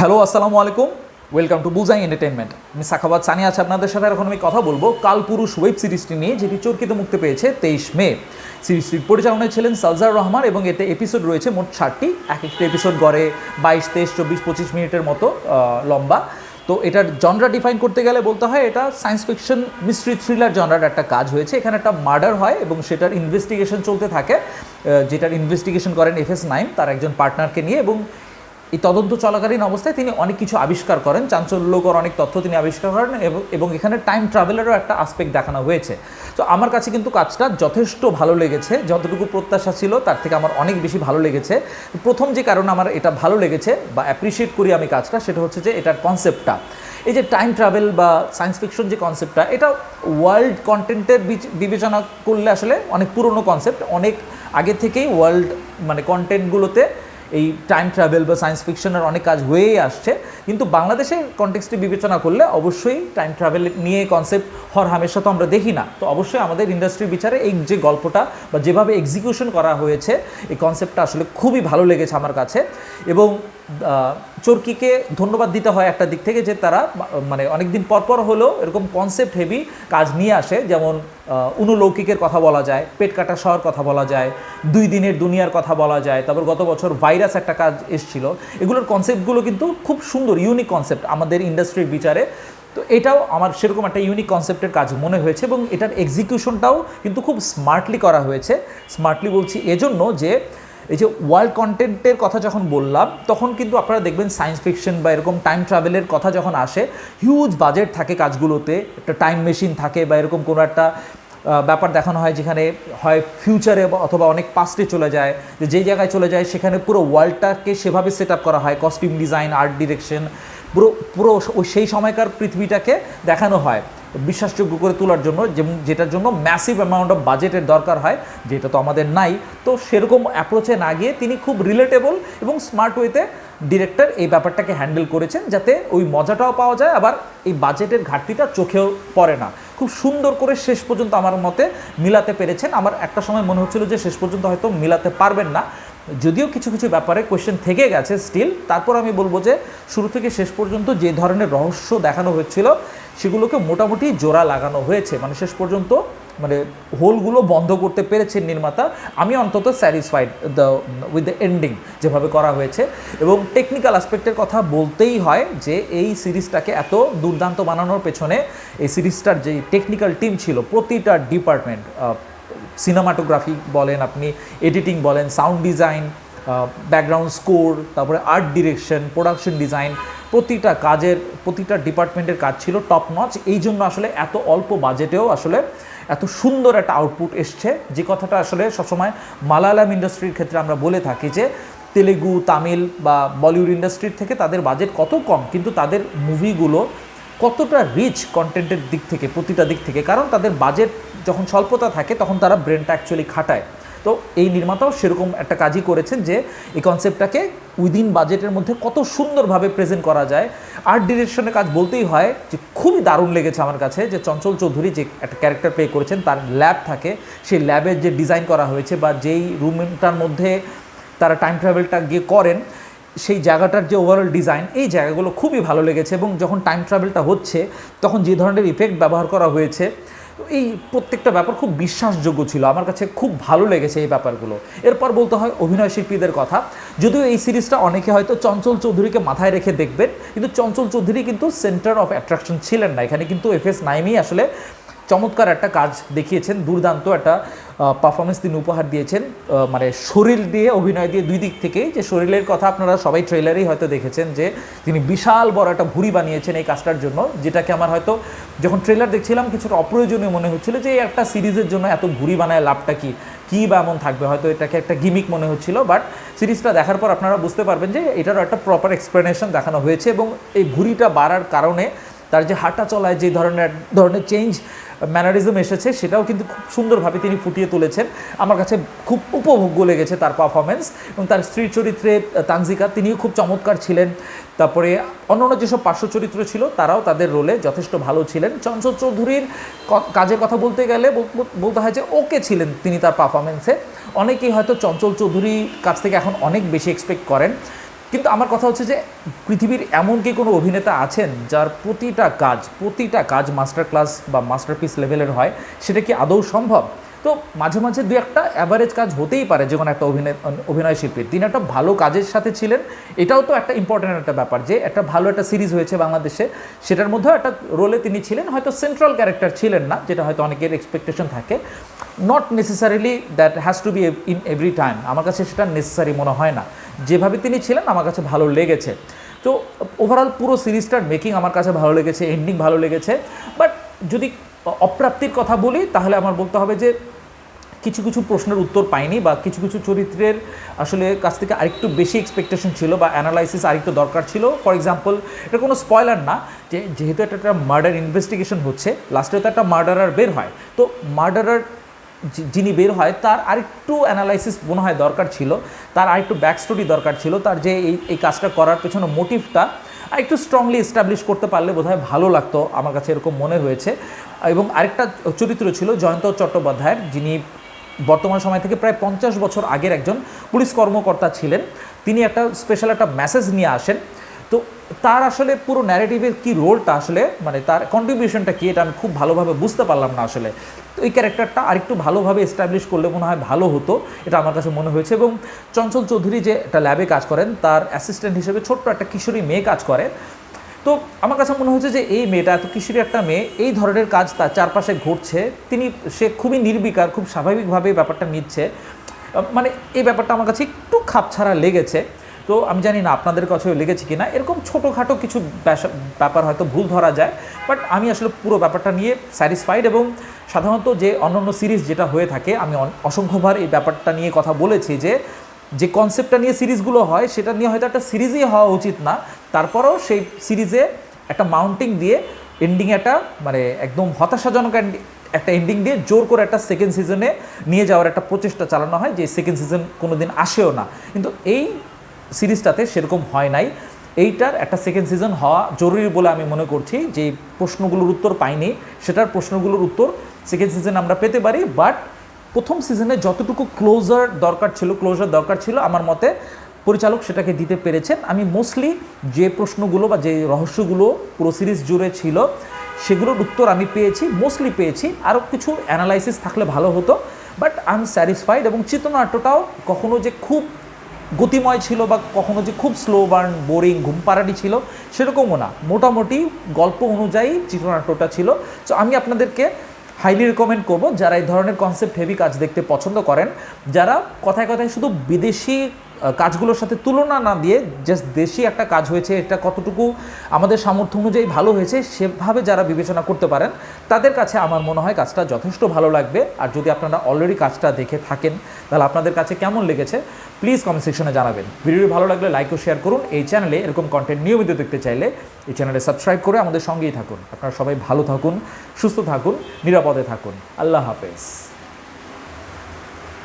Hello, আসসালামু আলাইকুম। Welcome to বুজাই এন্টারটেনমেন্ট আমি সাখাবাদ সানি আছে আপনাদের সাথে। এখন আমি কথা বলব কালপুরুষ ওয়েব সিরিজটি নিয়ে, যেটি চরকিতে মুক্তি পেয়েছে তেইশ মে। সিরিজটির পরিচালনায় ছিলেন সালজার রহমান এবং এতে এপিসোড রয়েছে মোট ষাটটি। এক একটি এপিসোড গড়ে বাইশ, তেইশ, চব্বিশ, পঁচিশ মিনিটের মতো লম্বা। তো এটার জনরা ডিফাইন করতে গেলে বলতে হয় এটা সায়েন্স ফিকশন মিস্ট্রি থ্রিলার জনরার একটা কাজ হয়েছে। এখানে একটা মার্ডার হয় এবং সেটার ইনভেস্টিগেশন চলতে থাকে। যেটার ইনভেস্টিগেশন করেন এফ এস নাইন, তার একজন পার্টনারকে নিয়ে এবং এই তদন্ত চলাকালীন অবস্থায় তিনি অনেক কিছু আবিষ্কার করেন। চাঞ্চল্যকর অনেক তথ্য তিনি আবিষ্কার করেন এবং- এখানে টাইম ট্রাভেলেরও একটা আসপেক্ট দেখানো হয়েছে। তো আমার কাছে কিন্তু কাজটা যথেষ্ট ভালো লেগেছে। যতটুকু প্রত্যাশা ছিল তার থেকে আমার অনেক বেশি ভালো লেগেছে। প্রথম যে কারণ আমার এটা ভালো লেগেছে বা অ্যাপ্রিসিয়েট করি আমি কাজটা সেটা হচ্ছে যে এটার কনসেপ্টটা এই যে টাইম ট্রাভেল বা সায়েন্স ফিকশন যে কনসেপ্টটা এটা ওয়ার্ল্ড কন্টেন্টের বিবেচনা করলে আসলে অনেক পুরনো কনসেপ্ট অনেক আগে থেকেই ওয়ার্ল্ড মানে কন্টেন্টগুলোতে এই টাইম ট্রাভেল বা সায়েন্স ফিকশনের অনেক কাজ হয়েই আসছে। কিন্তু বাংলাদেশের কনটেক্সটি বিবেচনা করলে অবশ্যই টাইম ট্রাভেল নিয়ে কনসেপ্ট হর হামেশা তো আমরা দেখি না। তো অবশ্যই আমাদের ইন্ডাস্ট্রির বিচারে এই যে গল্পটা বা যেভাবে এক্সিকিউশন করা হয়েছে, এই কনসেপ্টটা আসলে খুবই ভালো লেগেছে আমার কাছে। এবং চরকিকে ধন্যবাদ দিতে হয় একটা দিক থেকে যে তারা মানে অনেকদিন পরপর হলেও এরকম কনসেপ্ট হেভি কাজ নিয়ে আসে, যেমন অনুলৌকিকের কথা বলা যায়, পেট কাটা শহর কথা বলা যায়, দুই দিনের দুনিয়ার কথা বলা যায়, তারপর গত বছর ভাইরাস একটা কাজ এসেছিল। এগুলোর কনসেপ্টগুলো কিন্তু খুব সুন্দর ইউনিক কনসেপ্ট আমাদের ইন্ডাস্ট্রির বিচারে। তো এটাও আমার সেরকম একটা ইউনিক কনসেপ্টের কাজ মনে হয়েছে এবং এটার এক্সিকিউশনটাও কিন্তু খুব স্মার্টলি করা হয়েছে। স্মার্টলি বলছি এজন্য যে এই যে ওয়ার্ল্ড কন্টেন্টের কথা যখন বললাম, তখন কিন্তু আপনারা দেখবেন সায়েন্স ফিকশন বা এরকম টাইম ট্রাভেলের কথা যখন আসে হিউজ বাজেট থাকে কাজগুলোতে, একটা টাইম মেশিন থাকে বা এরকম কোনো একটা ব্যাপার দেখানো হয় যেখানে হয় ফিউচারে অথবা অনেক পাস্টে চলে যায়, যে যেই জায়গায় চলে যায় সেখানে পুরো ওয়ার্ল্ডটাকে সেভাবে সেট আপ করা হয় কস্টিউম ডিজাইন আর্ট ডিরেকশন পুরো পুরো সেই সময়কার পৃথিবীটাকে দেখানো হয়। বিশ্বাসযোগ্য করে তোলার জন্য যেটার জন্য ম্যাসিভ অ্যামাউন্ট অফ বাজেটের দরকার হয়, যেটা তো আমাদের নাই। তো সেরকম অ্যাপ্রোচে না গিয়ে তিনি খুব রিলেটেবল এবং স্মার্ট ওয়েতে ডিরেক্টর এই ব্যাপারটাকে হ্যান্ডেল করেছেন, যাতে ওই মজাটাও পাওয়া যায়, আবার এই বাজেটের ঘাটতিটা চোখেও পড়ে না। খুব সুন্দর করে শেষ পর্যন্ত আমার মতে মিলাতে পেরেছেন। আমার একটা সময় মনে হচ্ছিল যে শেষ পর্যন্ত হয়তো মিলাতে পারবেন না। যদিও কিছু কিছু ব্যাপারে কোয়েশ্চেন থেকে গেছে স্টিল তারপর আমি বলব যে শুরু থেকে শেষ পর্যন্ত যে ধরনের রহস্য দেখানো হয়েছিল সেগুলোকে মোটামুটি জোড়া লাগানো হয়েছে। মানে শেষ পর্যন্ত মানে হোলগুলো বন্ধ করতে পেরেছেন নির্মাতা। আমি অন্তত satisfied the with the ending যেভাবে করা হয়েছে। এবং টেকনিক্যাল অ্যাসপেক্টের কথা বলতেই হয় যে এই সিরিজটাকে এত দুর্দান্ত বানানোর পেছনে এই সিরিজটার যে টেকনিক্যাল টিম ছিল, প্রতিটা ডিপার্টমেন্ট সিনেমাটোগ্রাফি বলেন আপনি এডিটিং বলেন সাউন্ড ডিজাইন ব্যাকগ্রাউন্ড স্কোর তারপরে আর্ট ডিরেকশন প্রোডাকশন ডিজাইন প্রতিটা কাজের, প্রতিটা ডিপার্টমেন্টের কাজ ছিল টপ নচ এই জন্য আসলে এত অল্প বাজেটেও আসলে এত সুন্দর একটা আউটপুট এসছে। যে কথাটা আসলে সবসময় মালায়ালাম ইন্ডাস্ট্রির ক্ষেত্রে আমরা বলে থাকি যে, তেলেগু, তামিল বা বলিউড ইন্ডাস্ট্রির থেকে তাদের বাজেট কত কম, কিন্তু তাদের মুভিগুলো কতটা রিচ কন্টেন্টের দিক থেকে, প্রতিটা দিক থেকে? কারণ তাদের বাজেট যখন স্বল্পতা থাকে, তখন তারা ব্রেনটা অ্যাকচুয়ালি খাটায়। তো এই নির্মাতাও সেরকম একটা কাজই করেছেন যে, এই কনসেপ্টটাকে উইদিন বাজেটের মধ্যে কত সুন্দরভাবে প্রেজেন্ট করা যায়। আর্ট ডিরেকশনের কাজ বলতেই হয় যে, খুবই দারুণ লেগেছে আমার কাছে যে, চঞ্চল চৌধুরী যে একটা ক্যারেক্টার প্লে করেছেন, তার ল্যাব থাকে। সেই ল্যাবের যে ডিজাইন করা হয়েছে বা যেই রুমটার মধ্যে তারা টাইম ট্রাভেলটা গিয়ে করেন সেই জায়গাটার যে ওভারঅল ডিজাইন এই জায়গাগুলো খুবই ভালো লেগেছে এবং যখন টাইম ট্রাভেলটা হচ্ছে, তখন যে ধরনের ইফেক্ট ব্যবহার করা হয়েছে, এই প্রত্যেকটা ব্যাপার খুব বিশ্বাসযোগ্য ছিল। আমার কাছে খুব ভালো লেগেছে এই ব্যাপারগুলো। এরপর বলতে হয় অভিনয় শিল্পীদের কথা। যদিও এই সিরিজটা অনেকে হয়তো চঞ্চল চৌধুরীকে মাথায় রেখে দেখবেন, কিন্তু চঞ্চল চৌধুরী কিন্তু সেন্টার অফ অ্যাট্রাকশন ছিলেন না। এখানে কিন্তু এফ এস নাইমই আসলে চমৎকার একটা কাজ দেখিয়েছেন, দুর্দান্ত একটা পারফরমেন্স তিনি উপহার দিয়েছেন মানে শরীর দিয়ে, অভিনয় দিয়ে দুই দিক থেকেই যে শরীরের কথা আপনারা সবাই ট্রেলারেই হয়তো দেখেছেন যে তিনি বিশাল বড় একটা ভুঁড়ি বানিয়েছেন এই কাজটার জন্য, যেটাকে আমার হয়তো যখন ট্রেলার দেখছিলাম কিছুটা অপ্রয়োজনীয় মনে হচ্ছিল যে একটা সিরিজের জন্য এত ভুঁড়ি বানায় লাভটা কি, কী বা এমন থাকবে, হয়তো এটাকে একটা গিমিক মনে হচ্ছিল বাট সিরিজটা দেখার পর আপনারা বুঝতে পারবেন যে এটারও একটা প্রপার এক্সপ্লেনেশন দেখানো হয়েছে এবং এই ভুঁড়িটা বাড়ার কারণে তার যে হাঁটা চলায় যে ধরনের ধরনের চেঞ্জ ম্যানারিজম এসেছে, সেটাও কিন্তু খুব সুন্দরভাবে তিনি ফুটিয়ে তুলেছেন। আমার কাছে খুব উপভোগ্য লেগেছে তার পারফরমেন্স এবং তার স্ত্রী চরিত্রে তানজিকা, তিনিও খুব চমৎকার ছিলেন। তারপরে অন্যান্য যেসব পার্শ্ব চরিত্র ছিল, তারাও তাদের রোলে যথেষ্ট ভালো ছিলেন। চঞ্চল চৌধুরীর কাজের কথা বলতে গেলে বল- বল- বলতে হয় যে ওকে ছিলেন তিনি তার পারফরমেন্সে অনেকেই হয়তো চঞ্চল চৌধুরীর কাছ থেকে এখন অনেক বেশি এক্সপেক্ট করেন। কিন্তু আমার কথা হচ্ছে যে পৃথিবীর এমন কি কোনো অভিনেতা আছেন যার প্রতিটা কাজ প্রতিটা কাজ মাস্টার ক্লাস বা মাস্টারপিস লেভেলের হয়, সেটা কি আদৌ সম্ভব? তো মাঝে মাঝে দু একটা অ্যাভারেজ কাজ হতেই পারে যে কোনো একটা অভিনয় অভিনয় শিল্পীর। তিনি একটা ভালো কাজের সাথে ছিলেন। এটাও তো একটা ইম্পর্ট্যান্ট একটা ব্যাপার যে একটা ভালো একটা সিরিজ হয়েছে বাংলাদেশে। সেটার মধ্যেও একটা রোলে তিনি ছিলেন। হয়তো সেন্ট্রাল ক্যারেক্টার ছিলেন না, যেটা হয়তো অনেকের এক্সপেকটেশন থাকে। Not necessarily that has to be in every time আমার কাছে সেটা নেসেসারি মনে হয় না। যেভাবে তিনি ছিলেন, আমার কাছে ভালো লেগেছে। তো ওভারঅল পুরো সিরিজটার মেকিং আমার কাছে ভালো লেগেছে এন্ডিং ভালো লেগেছে। বাট যদি অপ্রাপ্তির কথা বলি, তাহলে আমার বলতে হবে যে কিছু কিছু প্রশ্নের উত্তর পাইনি বা কিছু কিছু চরিত্রের আসলে কাছ থেকে আরেকটু বেশি এক্সপেকটেশন ছিল বা অ্যানালাইসিস আরেকটু দরকার ছিল। ফর এক্সাম্পল এটা কোনো স্পয়লার না যে যেহেতু এটা একটা মার্ডার ইনভেস্টিগেশন হচ্ছে লাস্টে তো একটা মার্ডারার বের হয়। তো মার্ডারার যিনি বের হয়, তার আরেকটু অ্যানালাইসিস মনে হয় দরকার ছিল, তার আরেকটু ব্যাক স্টোরি দরকার ছিল, তার যে এই এই কাজটা করার পেছনে মোটিভটা একটু স্ট্রংলি এস্টাবলিশ করতে পারলে বোধহয় ভালো লাগতো, আমার কাছে এরকম মনে হয়েছে। এবং আরেকটা চরিত্র ছিল জয়ন্ত চট্টোপাধ্যায়ের, যিনি বর্তমান সময় থেকে প্রায় পঞ্চাশ বছর আগের একজন পুলিশ কর্মকর্তা ছিলেন। তিনি একটা স্পেশাল একটা মেসেজ নিয়ে আসেন তো তার আসলে পুরো ন্যারেটিভের কী রোলটা আসলে? মানে তার কন্ট্রিবিউশনটা কী? এটা আমি খুব ভালোভাবে বুঝতে পারলাম না আসলে। তো এই ক্যারেক্টারটা আরেকটু ভালোভাবে এস্টাবলিশ করলে মনে হয় ভালো হতো, এটা আমার কাছে মনে হয়েছে। এবং চঞ্চল চৌধুরী যে একটা ল্যাবে কাজ করেন, তার অ্যাসিস্ট্যান্ট হিসেবে ছোট্ট একটা কিশোরী মেয়ে কাজ করে। তো আমার কাছে মনে হয়েছে যে এই মেয়েটা, এত কিশোরী একটা মেয়ে, এই ধরনের কাজ তার চারপাশে ঘটছে। তিনি, সে খুবই নির্বিকার, খুব স্বাভাবিকভাবে ব্যাপারটা নিচ্ছে। মানে এই ব্যাপারটা আমার কাছে একটু খাপছাড়া লেগেছে। তো আমি জানি না আপনাদের কাছেও লেগেছে কি না এরকম ছোটোখাটো কিছু ব্যাপার হয়তো ভুল ধরা যায় বাট আমি আসলে পুরো ব্যাপারটা নিয়ে স্যাটিসফাইড এবং সাধারণত যে অন্যান্য সিরিজ যেটা হয়ে থাকে, আমি অসংখ্যবার এই ব্যাপারটা নিয়ে কথা বলেছি যে যে কনসেপ্টটা নিয়ে সিরিজগুলো হয়, সেটা নিয়ে হয়তো একটা সিরিজই হওয়া উচিত না। তারপরেও সেই সিরিজে একটা মাউন্টিং দিয়ে এন্ডিং একটা মানে একদম হতাশাজনক একটা এন্ডিং দিয়ে জোর করে একটা সেকেন্ড সিজনে নিয়ে যাওয়ার একটা প্রচেষ্টা চালানো হয়, যে সেকেন্ড সিজন কোনো দিন আসেও না। কিন্তু এই সিরিজটাতে সেরকম হয় নাই। এইটার একটা সেকেন্ড সিজন হওয়া জরুরি বলে আমি মনে করছি, যে প্রশ্নগুলোর উত্তর পাইনি। সেটার প্রশ্নগুলোর উত্তর সেকেন্ড সিজন আমরা পেতে পারি বাট প্রথম সিজনে যতটুকু ক্লোজার দরকার ছিল ক্লোজার দরকার ছিল, আমার মতে পরিচালক সেটাকে দিতে পেরেছেন। আমি মোস্টলি যে প্রশ্নগুলো বা যে রহস্যগুলো পুরো সিরিজ জুড়ে ছিল, সেগুলোর উত্তর আমি পেয়েছি মোস্টলি পেয়েছি। আরও কিছু অ্যানালাইসিস থাকলে ভালো হতো বাট আই এম স্যাটিসফাইড এবং চিত্রনাট্যটাও কখনো যে খুব গতিময় ছিল বা কখনো যে খুব স্লো বার্ন বোরিং ঘুমপাড়ানি ছিল, সেরকমও না। মোটামুটি গল্প অনুযায়ী চিত্রনাট্যটা ছিল। তো আমি আপনাদেরকে হাইলি রেকমেন্ড করব যারা এই ধরনের কনসেপ্ট হেভি কাজ দেখতে পছন্দ করেন, যারা কথায় কথায় শুধু বিদেশি কাজগুলোর সাথে তুলনা না দিয়ে জাস্ট দেশি একটা কাজ হয়েছে, এটা কতটুকু আমাদের সামর্থ্য অনুযায়ী ভালো হয়েছে সেভাবে যারা বিবেচনা করতে পারেন, তাদের কাছে আমার মনে হয় কাজটা যথেষ্ট ভালো লাগবে। আর যদি আপনারা অলরেডি কাজটা দেখে থাকেন, তাহলে আপনাদের কাছে কেমন লেগেছে প্লিজ কমেন্ট সেকশনে জানাবেন। ভিডিওটি ভালো লাগলে লাইক ও শেয়ার করুন। এই চ্যানেলে এরকম কন্টেন্ট নিয়মিত দেখতে চাইলে এই চ্যানেলে সাবস্ক্রাইব করে আমাদের সঙ্গেই থাকুন। আপনারা সবাই ভালো থাকুন, সুস্থ থাকুন, নিরাপদে থাকুন। আল্লাহ হাফেজ।